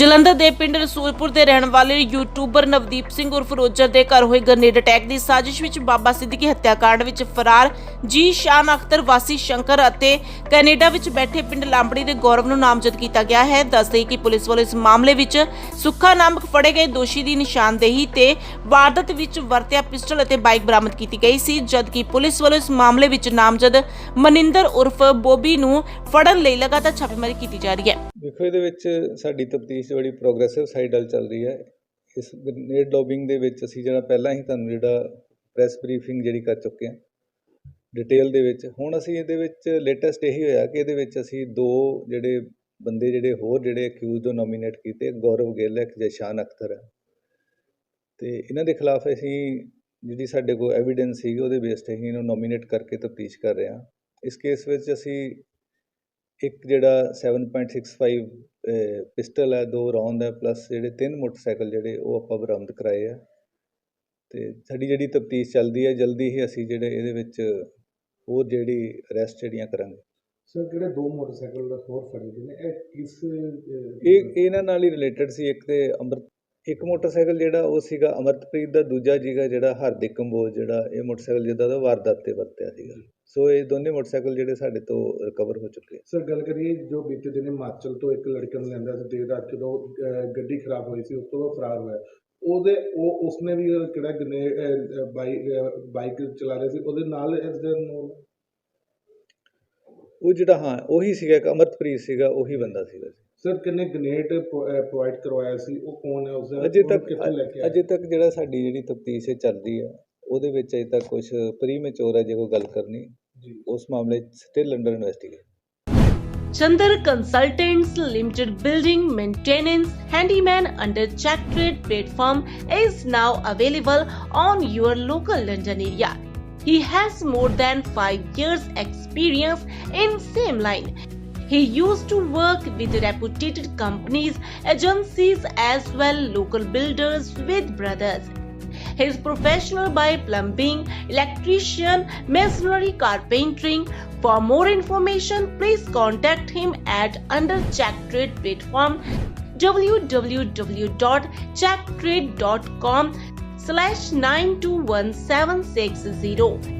ਜਲੰਧਰ ਦੇ ਪਿੰਡ ਰਸੂਲਪੁਰ ਦੇ ਰਹਿਣ ਵਾਲੇ ਯੂਟਿਊਬਰ ਨਵਦੀਪ ਸਿੰਘ ਉਰਫ ਰੋਜਰ ਦੇ ਘਰ ਹੋਏ ਗ੍ਰਨੇਡ ਅਟੈਕ ਦੀ ਸਾਜ਼ਿਸ਼ ਵਿੱਚ ਬਾਬਾ ਸਿੱਧਕੀ ਹੱਤਿਆਕਾਂਡ ਵਿੱਚ ਫਰਾਰ ਜੀ ਸ਼ਾਨ ਅਖਤਰ ਵਾਸੀ ਸ਼ੰਕਰ ਅਤੇ ਕੈਨੇਡਾ ਵਿੱਚ ਬੈਠੇ ਪਿੰਡ ਲਾਂਬੜੀ ਦੇ ਗੌਰਵ ਨੂੰ ਨਾਮਜ਼ਦ ਕੀਤਾ ਗਿਆ ਹੈ। ਦੱਸਦੇ ਕਿ ਪੁਲਿਸ ਵੱਲੋਂ ਇਸ ਮਾਮਲੇ ਵਿੱਚ ਸੁੱਖਾ ਨਾਮਕ ਫੜੇ ਗਏ ਦੋਸ਼ੀ ਦੀ ਨਿਸ਼ਾਨਦੇਹੀ ਤੇ ਵਾਰਦਾਤ ਵਿੱਚ ਵਰਤਿਆ ਪਿਸਟਲ ਅਤੇ ਬਾਈਕ ਬਰਾਮਦ ਕੀਤੀ ਗਈ ਸੀ, ਜਦਕਿ ਪੁਲਿਸ ਵੱਲੋਂ ਇਸ ਮਾਮਲੇ ਵਿੱਚ ਨਾਮਜ਼ਦ ਮਨਿੰਦਰ ਉਰਫ ਬੋਬੀ ਨੂੰ ਫੜਨ ਲਈ ਲਗਾਤਾਰ ਛਾਪੇਮਾਰੀ ਕੀਤੀ ਜਾ ਰਹੀ ਹੈ। ਦੇਖੋ, ਇਹਦੇ ਵਿੱਚ ਸਾਡੀ ਤਫਤੀਸ਼ ਬੜੀ ਪ੍ਰੋਗਰੈਸਿਵ ਸਾਈਡ ਵੱਲ ਚੱਲ ਰਹੀ ਹੈ, ਇਸ ਗ੍ਰੇਨੇਡ ਲੌਬਿੰਗ ਦੇ ਵਿੱਚ ਅਸੀਂ ਜਿਹੜਾ ਪਹਿਲਾਂ ਹੀ ਤੁਹਾਨੂੰ ਜਿਹੜਾ ਪ੍ਰੈਸ ਬਰੀਫਿੰਗ ਜਿਹੜੀ ਕਰ ਚੁੱਕੇ ਹਾਂ ਡਿਟੇਲ ਦੇ ਵਿੱਚ, ਹੁਣ ਅਸੀਂ ਇਹਦੇ ਵਿੱਚ ਲੇਟੈਸਟ ਇਹੀ ਹੋਇਆ ਕਿ ਇਹਦੇ ਵਿੱਚ ਅਸੀਂ ਦੋ ਜਿਹੜੇ ਬੰਦੇ ਜਿਹੜੇ ਹੋਰ ਜਿਹੜੇ ਅਕਿਊਜ਼ ਨੂੰ ਨੋਮੀਨੇਟ ਕੀਤੇ, ਗੌਰਵ ਗਿੱਲ ਹੈ ਇੱਕ ਜੈਸ਼ਾਨ ਅਖਤਰ ਹੈ ਤੇ ਇਹਨਾਂ ਦੇ ਖਿਲਾਫ ਅਸੀਂ ਜਿਹੜੀ ਸਾਡੇ ਕੋਲ ਐਵੀਡੈਂਸ ਸੀਗੀ, ਉਹਦੇ ਬੇਸ ਤੇ ਅਸੀਂ ਇਹਨੂੰ ਨੋਮੀਨੇਟ ਕਰਕੇ ਤਫਤੀਸ਼ ਕਰ ਰਹੇ ਹਾਂ। ਇਸ ਕੇਸ ਵਿੱਚ ਅਸੀਂ ਇੱਕ ਜਿਹੜਾ 7.65 ਪਿਸਟਲ ਹੈ ਦੋ ਰੌਂਦ ਹੈ ਪਲੱਸ ਜਿਹੜੇ ਤਿੰਨ ਮੋਟਰਸਾਈਕਲ ਜਿਹੜੇ ਉਹ ਆਪਾਂ ਬਰਾਮਦ ਕਰਾਏ ਆ। ਤੇ ਸਾਡੀ ਜਿਹੜੀ ਤਫਤੀਸ਼ ਚੱਲਦੀ ਹੈ ਜਲਦੀ ਹੀ ਅਸੀਂ ਜਿਹੜੇ ਇਹਦੇ ਵਿੱਚ ਹੋਰ ਜਿਹੜੀ ਅਰੈਸਟ ਜਿਹੜੀਆਂ ਕਰਾਂਗੇ। ਸਰ ਜਿਹੜੇ ਦੋ ਮੋਟਰਸਾਈਕਲ ਹੋਰ ਫੜੇ ਗਏ ਨੇ? ਇਹ ਕਿਸ ਇਹ ਇਹਨਾਂ ਨਾਲ ਹੀ ਰਿਲੇਟਡ ਸੀ ਇੱਕ ਤੇ ਅੰਮ੍ਰਿਤ ਇੱਕ ਮੋਟਰਸਾਈਕਲ ਜਿਹੜਾ ਉਹ ਸੀਗਾ ਅਮਰਤਪ੍ਰੀਤ ਦਾ ਦੂਜਾ ਸੀਗਾ ਜਿਹੜਾ ਹਰਦਿਕ ਕੰਬੋਜ ਜਿਹੜਾ ਇਹ ਮੋਟਰਸਾਈਕਲ ਜਿਹਦਾ ਦਾ ਵਾਰਦਾਤ ਤੇ ਵਰਤਿਆ ਸੀਗਾ। ਸੋ ਇਹ ਦੋਨੇ ਮੋਟਰਸਾਈਕਲ ਜਿਹੜੇ ਸਾਡੇ ਤੋਂ ਰਿਕਵਰ ਹੋ ਚੁੱਕੇ ਆ। ਸਰ ਗੱਲ ਕਰੀਏ ਜੋ ਬੀਤੇ ਦਿਨ ਹਿਮਾਚਲ ਤੋਂ ਇੱਕ ਲੜਕੇ ਨੂੰ ਲੈਂਦਾ ਸੀ ਦੇਰ ਰਾਤ ਜਦੋਂ ਗੱਡੀ ਖਰਾਬ ਹੋਈ ਸੀ ਉਸ ਤੋਂ ਬਾਅਦ ਫਰਾਰ ਹੋਇਆ। ਉਹਦੇ ਉਹ ਉਸਨੇ ਵੀ ਕਿਹੜਾ ਗਨੇ ਬਾਈਕ ਚਲਾ ਰਿਹਾ ਸੀ ਉਹਦੇ ਨਾਲ ਇਸ ਦੇ ਨੂੰ ਉਹ ਜਿਹੜਾ ਹਾਂ ਉਹੀ ਸੀਗਾ ਇੱਕ ਅਮਰਤਪ੍ਰੀਤ ਸੀਗਾ ਉਹੀ ਬੰਦਾ ਸੀਗਾ। ਸਰ ਕਿੰਨੇ ਗ੍ਰੇਨੇਡ ਪ੍ਰੋਵਾਈਡ ਕਰਵਾਇਆ ਸੀ ਉਹ ਕੌਣ ਹੈ ਉਸਦਾ ਅਜੇ ਤੱਕ ਕਿੱਥੋਂ ਲੈ ਕੇ ਅਜੇ ਤੱਕ ਜਿਹੜਾ ਸਾਡੀ ਜਿਹੜੀ ਤਫਤੀਸ਼ ਹੈ ਚੱਲਦੀ ਹੈ ਉਹਦੇ ਵਿੱਚ ਅਜੇ ਤੱਕ ਕੁਝ ਪ੍ਰੀਮੈਚੁਰ ਹੈ ਜੇ ਕੋਈ ਗੱਲ ਕਰਨੀ ਜੀ ਉਸ ਮਾਮਲੇ 'ਚ still under investigation Chandar Consultants Limited Building Maintenance Handyman under Check Trade platform is now available on your local London area. He has more than 5 years experience in same line. He used to work with reputed companies, agencies as well local builders with brothers. He is professional by plumbing, electrician, masonry, carpentering. For more information, please contact him at under Check Trade platform www.checktrade.com slash 921760.